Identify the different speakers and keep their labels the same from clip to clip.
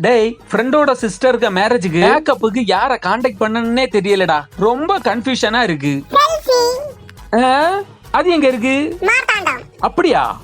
Speaker 1: டேய் ஃப்ரெண்டோட சிஸ்டருக்கு மேரேஜுக்கு மேக்கப்புக்கு யார காண்டாக்ட் பண்ணனே தெரியலடா. ரொம்ப கன்ஃபியூஷனா இருக்கு. அது எங்க இருக்கு?
Speaker 2: மார்த்தாண்டம்.
Speaker 1: அப்படியா?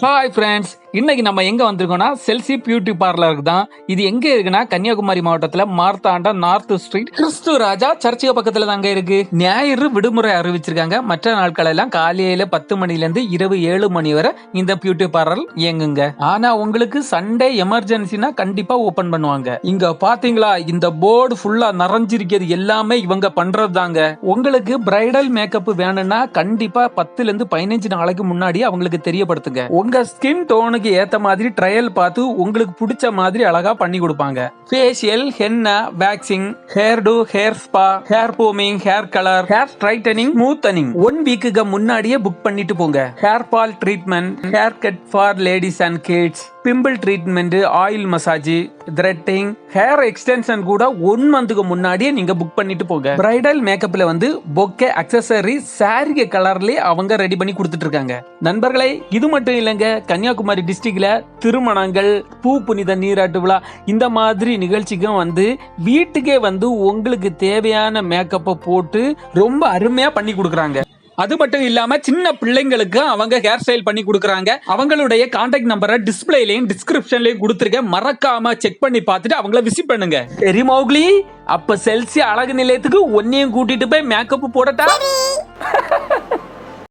Speaker 1: ஹாய் ஃப்ரெண்ட்ஸ் இன்னைக்கு நம்ம எங்க வந்திருக்கோம்னா செல்சி பியூட்டி பார்லருக்கு தான் இது எங்க இருக்குன்னா கன்னியாகுமரி மாவட்டத்துல மார்த்தாண்டா நார்த் ஸ்ட்ரீட். கிறிஸ்து ராஜா சர்ச்சுக்கு பக்கத்துல தாங்க இருக்கு. ஞாயிறு விடுமுறை அறிவிச்சிருக்காங்க. மற்ற நாட்கள் எல்லாம் காலையில பத்து மணில இருந்து இரவு ஏழு மணி வரை இந்த பியூட்டி பார்லர் இயங்குங்க. ஆனா உங்களுக்கு சண்டே எமர்ஜென்சினா கண்டிப்பா ஓபன் பண்ணுவாங்க. இங்க பாத்தீங்களா? இந்த போர்டு ஃபுல்லா நிறைஞ்சிருக்கிறது எல்லாமே இவங்க பண்றது தாங்க உங்களுக்கு பிரைடல் மேக்கப் வேணும்னா கண்டிப்பா பத்துல இருந்து பதினஞ்சு நாளைக்கு முன்னாடி அவங்களுக்கு தெரியப்படுத்துங்க. உங்க ஸ்கின் டோனுக்கு ஏத்த மாதிரி ட்ரையல் பார்த்து உங்களுக்கு பிடிச்ச மாதிரி அழகா பண்ணி கொடுப்பாங்க. Facial henna waxing hairdo hair spa hair booming hair colour hair straightening smoothening one வீக்குக்கு முன்னாடியே புக் பண்ணிட்டு போங்க. Hair fall treatment hair cut for ladies and kids pimple treatment oil massage threading hair extension கூட one மந்த்துக்கு முன்னாடியே நீங்க book பண்ணிட்டு போங்க. பிரைடல் மேக்கப்ல வந்து பொக்கே அக்சசரி சாரிய கலர்லயே அவங்க ரெடி பண்ணி கொடுத்துட்டு இருக்காங்க. நண்பர்களே இது மட்டும் இல்லைங்க. கன்னியாகுமரி டிஸ்ட்ரிக்ட்ல திருமணங்கள் பூ புனித நீராட்டு விழா இந்த மாதிரி நிகழ்ச்சிக்கும் வந்து வீட்டுக்கே வந்து உங்களுக்கு தேவையான மேக்கப்பை போட்டு ரொம்ப அருமையா பண்ணி கொடுக்குறாங்க. அது மட்டும் இல்லாம சின்ன பிள்ளைங்களுக்கு அவங்க ஹேர் ஸ்டைல் பண்ணி கொடுக்குறாங்க. அவங்களுடைய கான்டாக்ட் நம்பரை டிஸ்பிளேலயும் டிஸ்கிரிப்ஷன்லயும் கொடுத்துருக்கேன். மறக்காம செக் பண்ணி பார்த்துட்டு அவங்கள விசிட் பண்ணுங்க. சரி மௌக்லி அப்ப செல்சி அழகு நிலையத்துக்கு ஒன்னையும் கூட்டிட்டு போய் மேக்கப் போடட்டா?